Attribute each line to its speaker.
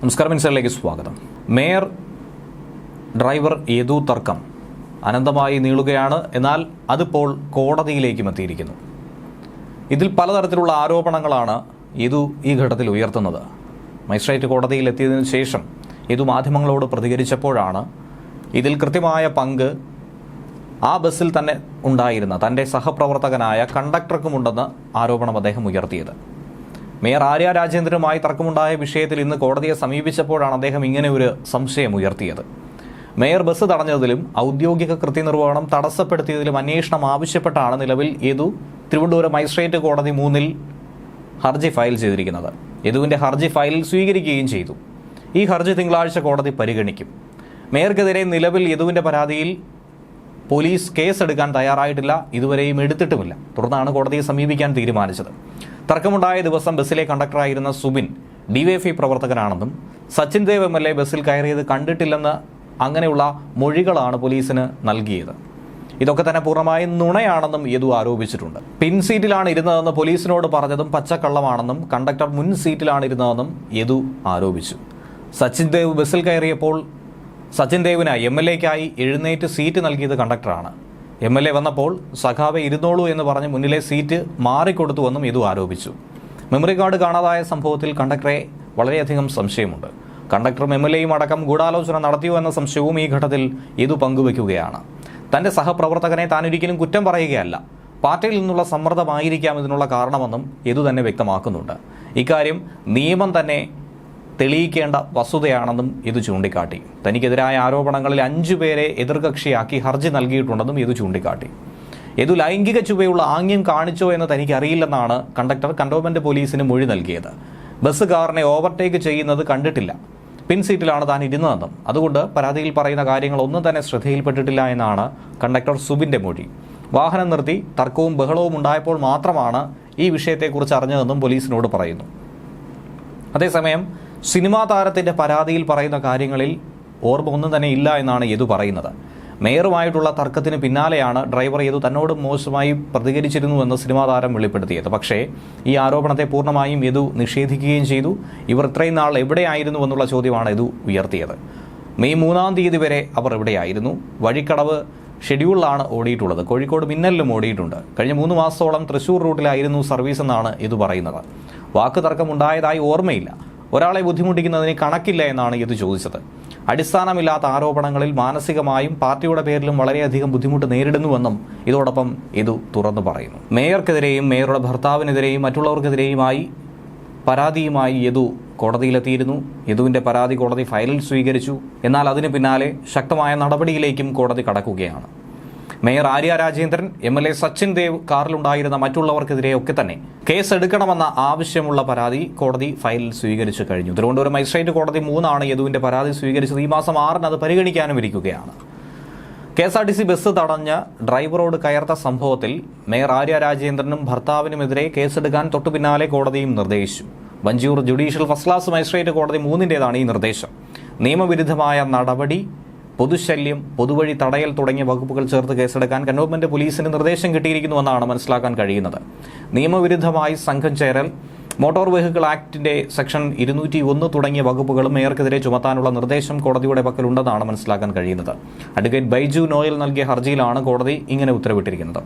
Speaker 1: നമസ്കാരം മിനിസ്റ്ററിലേക്ക് സ്വാഗതം mayor driver Yadu തർക്കം അനന്തമായി നീളുകയാണ് എന്നാൽ അതിപ്പോൾ കോടതിയിലേക്കും എത്തിയിരിക്കുന്നു ഇതിൽ പലതരത്തിലുള്ള ആരോപണങ്ങളാണ് യദു ഈ ഘട്ടത്തിൽ ഉയർത്തുന്നത് മജിസ്ട്രേറ്റ് കോടതിയിൽ എത്തിയതിനു ശേഷം യദു മാധ്യമങ്ങളോട് പ്രതികരിച്ചപ്പോഴാണ് ഇതിൽ കൃത്യമായ പങ്ക് ആ ബസ്സിൽ തന്നെ ഉണ്ടായിരുന്ന തൻ്റെ സഹപ്രവർത്തകനായ കണ്ടക്ടർക്കുമുണ്ടെന്ന് ആരോപണം അദ്ദേഹം ഉയർത്തിയത് മേയർ ആര്യ രാജേന്ദ്രനുമായി തർക്കമുണ്ടായ വിഷയത്തിൽ ഇന്ന് കോടതിയെ സമീപിച്ചപ്പോഴാണ് അദ്ദേഹം ഇങ്ങനെ ഒരു സംശയം ഉയർത്തിയത് മേയർ ബസ് തടഞ്ഞതിലും ഔദ്യോഗിക കൃത്യനിർവഹണം തടസ്സപ്പെടുത്തിയതിലും അന്വേഷണം ആവശ്യപ്പെട്ടാണ് നിലവിൽ യദു തിരുവനന്തപുരം മജിസ്ട്രേറ്റ് കോടതി മൂന്നിൽ ഹർജി ഫയൽ ചെയ്തിരിക്കുന്നത് യദുവിൻ്റെ ഹർജി ഫയൽ സ്വീകരിക്കുകയും ചെയ്തു ഈ ഹർജി തിങ്കളാഴ്ച കോടതി പരിഗണിക്കും മേയർക്കെതിരെ നിലവിൽ യദുവിൻ്റെ പരാതിയിൽ പോലീസ് കേസെടുക്കാൻ തയ്യാറായിട്ടില്ല ഇതുവരെയും എടുത്തിട്ടുമില്ല തുടർന്നാണ് കോടതിയെ സമീപിക്കാൻ തീരുമാനിച്ചത് തർക്കമുണ്ടായ ദിവസം ബസ്സിലെ കണ്ടക്ടറായിരുന്ന സുബിൻ ഡിവൈഎഫ്ഐ പ്രവർത്തകനാണെന്നും Sachin Dev M L A ബസ്സിൽ കയറിയത് കണ്ടിട്ടില്ലെന്ന് അങ്ങനെയുള്ള മൊഴികളാണ് പോലീസിന് നൽകിയത് ഇതൊക്കെ തന്നെ പൂർണ്ണമായും നുണയാണെന്നും യദു ആരോപിച്ചിട്ടുണ്ട് പിൻ സീറ്റിലാണ് ഇരുന്നതെന്ന് പോലീസിനോട് പറഞ്ഞതും പച്ചക്കള്ളമാണെന്നും കണ്ടക്ടർ മുൻ സീറ്റിലാണ് ഇരുന്നതെന്നും യദു ആരോപിച്ചു സച്ചിൻ ദേവ് ബസ്സിൽ കയറിയപ്പോൾ സച്ചിൻ ദേവിന് എം എൽ എക്കായി എഴുന്നേറ്റ് സീറ്റ് നൽകിയത് കണ്ടക്ടറാണ് എം എൽ എ വന്നപ്പോൾ സഖാവെ ഇരുന്നോളൂ എന്ന് പറഞ്ഞ് മുന്നിലെ സീറ്റ് മാറിക്കൊടുത്തുവെന്നും ഇതു ആരോപിച്ചു മെമ്മറി കാർഡ് കാണാതായ സംഭവത്തിൽ കണ്ടക്ടറെ വളരെയധികം സംശയമുണ്ട് കണ്ടക്ടറും എം എൽ എയും അടക്കം ഗൂഢാലോചന നടത്തിയോ എന്ന സംശയവും ഈ ഘട്ടത്തിൽ ഇതു പങ്കുവയ്ക്കുകയാണ് തൻ്റെ സഹപ്രവർത്തകനെ താനൊരിക്കലും കുറ്റം പറയുകയല്ല പാർട്ടിയിൽ നിന്നുള്ള സമ്മർദ്ദമായിരിക്കാം ഇതിനുള്ള കാരണമെന്നും ഇതു തന്നെ വ്യക്തമാക്കുന്നുണ്ട് ഇക്കാര്യം നിയമം തന്നെ തെളിയിക്കേണ്ട വസ്തുതയാണെന്നും ഇത് ചൂണ്ടിക്കാട്ടി തനിക്കെതിരായ ആരോപണങ്ങളിൽ അഞ്ചു പേരെ എതിർകക്ഷിയാക്കി ഹർജി നൽകിയിട്ടുണ്ടെന്നും ഇത് ചൂണ്ടിക്കാട്ടി ഏതു ലൈംഗിക ചുവയുള്ള ആംഗ്യം കാണിച്ചോ എന്ന് തനിക്കറിയില്ലെന്നാണ് കണ്ടക്ടർ കണ്ടോൺമെന്റ് പോലീസിന് മൊഴി നൽകിയത് ബസ്സുകാരനെ ഓവർടേക്ക് ചെയ്യുന്നത് കണ്ടിട്ടില്ല പിൻസീറ്റിലാണ് താൻ ഇരുന്നതെന്നും അതുകൊണ്ട് പരാതിയിൽ പറയുന്ന കാര്യങ്ങൾ ഒന്നും തന്നെ ശ്രദ്ധയിൽപ്പെട്ടിട്ടില്ല എന്നാണ് കണ്ടക്ടർ സുബിന്റെ മൊഴി വാഹനം നിർത്തി തർക്കവും ബഹളവും ഉണ്ടായപ്പോൾ മാത്രമാണ് ഈ വിഷയത്തെക്കുറിച്ച് അറിഞ്ഞതെന്നും പോലീസിനോട് പറയുന്നു അതേസമയം സിനിമാ താരത്തിൻ്റെ പരാതിയിൽ പറയുന്ന കാര്യങ്ങളിൽ ഓർമ്മ ഒന്നും തന്നെ ഇല്ല എന്നാണ് യദു പറയുന്നത് മേയറുമായിട്ടുള്ള തർക്കത്തിന് പിന്നാലെയാണ് ഡ്രൈവർ യദു തന്നോട് മോശമായി പ്രതികരിച്ചിരുന്നുവെന്ന് സിനിമാ താരം വെളിപ്പെടുത്തിയത് പക്ഷേ ഈ ആരോപണത്തെ പൂർണ്ണമായും യദു നിഷേധിക്കുകയും ചെയ്തു ഇവർ ഇത്രയും നാൾ എവിടെയായിരുന്നു എന്നുള്ള ചോദ്യമാണ് യദു ഉയർത്തിയത് മെയ് മൂന്നാം തീയതി വരെ അവർ എവിടെയായിരുന്നു വഴിക്കടവ് ഷെഡ്യൂളിലാണ് ഓടിയിട്ടുള്ളത് കോഴിക്കോട് മിന്നലിലും ഓടിയിട്ടുണ്ട് കഴിഞ്ഞ മൂന്ന് മാസത്തോളം തൃശ്ശൂർ റൂട്ടിലായിരുന്നു സർവീസ് എന്നാണ് ഇത് പറയുന്നത് വാക്ക് തർക്കമുണ്ടായതായി ഓർമ്മയില്ല ഒരാളെ ബുദ്ധിമുട്ടിക്കുന്നതിന് കണക്കില്ല എന്നാണ് ഇത് ചോദിച്ചത് അടിസ്ഥാനമില്ലാത്ത ആരോപണങ്ങളിൽ മാനസികമായും പാർട്ടിയുടെ പേരിലും വളരെയധികം ബുദ്ധിമുട്ട് നേരിടുന്നുവെന്നും ഇതോടൊപ്പം ഇതു തുറന്നു പറയുന്നു മേയർക്കെതിരെയും മേയറുടെ ഭർത്താവിനെതിരെയും മറ്റുള്ളവർക്കെതിരെയുമായി പരാതിയുമായി യദു കോടതിയിലെത്തിയിരുന്നു യദുവിൻ്റെ പരാതി കോടതി ഫയലിൽ സ്വീകരിച്ചു എന്നാൽ അതിനു പിന്നാലെ ശക്തമായ നടപടിയിലേക്കും കോടതി കടക്കുകയാണ് mayor Arya Rajendran M L A Sachin Dev കാറിലുണ്ടായിരുന്ന മറ്റുള്ളവർക്കെതിരെയൊക്കെ തന്നെ കേസ് എടുക്കണമെന്ന ആവശ്യമുള്ള പരാതി കോടതി ഫയലിൽ സ്വീകരിച്ചു കഴിഞ്ഞു തിരുവനന്തപുരം മജിസ്ട്രേറ്റ് കോടതി മൂന്നാണ് യദുവിന്റെ പരാതി സ്വീകരിച്ചത് ഈ മാസം ആറിന് അത് പരിഗണിക്കാനും ഇരിക്കുകയാണ് K S R T C bus തടഞ്ഞ് ഡ്രൈവറോട് കയർത്ത സംഭവത്തിൽ മേയർ ആര്യ രാജേന്ദ്രനും ഭർത്താവിനുമെതിരെ കേസെടുക്കാൻ തൊട്ടു പിന്നാലെ കോടതിയും നിർദ്ദേശിച്ചു Vanchiyoor judicial first class magistrate കോടതി മൂന്നിൻ്റേതാണ് ഈ നിർദ്ദേശം നിയമവിരുദ്ധമായ നടപടി പൊതുശല്യം പൊതുവഴി തടയൽ തുടങ്ങിയ വകുപ്പുകൾ ചേർത്ത് കേസെടുക്കാൻ കന്റോൺമെന്റ് പോലീസിന് നിർദ്ദേശം കിട്ടിയിരിക്കുന്നുവെന്നാണ് മനസ്സിലാക്കാൻ കഴിയുന്നത് നിയമവിരുദ്ധമായി സംഘം ചേരൽ മോട്ടോർ വെഹിക്കിൾ ആക്ടിന്റെ സെക്ഷൻ ഇരുന്നൂറ്റി ഒന്ന് തുടങ്ങിയ വകുപ്പുകളും മേയർക്കെതിരെ ചുമത്താനുള്ള നിർദ്ദേശം കോടതിയുടെ പക്കലുണ്ടെന്നാണ് മനസ്സിലാക്കാൻ കഴിയുന്നത് അഡ്വക്കേറ്റ് ബൈജു നോയൽ നൽകിയ ഹർജിയിലാണ് കോടതി ഇങ്ങനെ ഉത്തരവിട്ടിരിക്കുന്നത്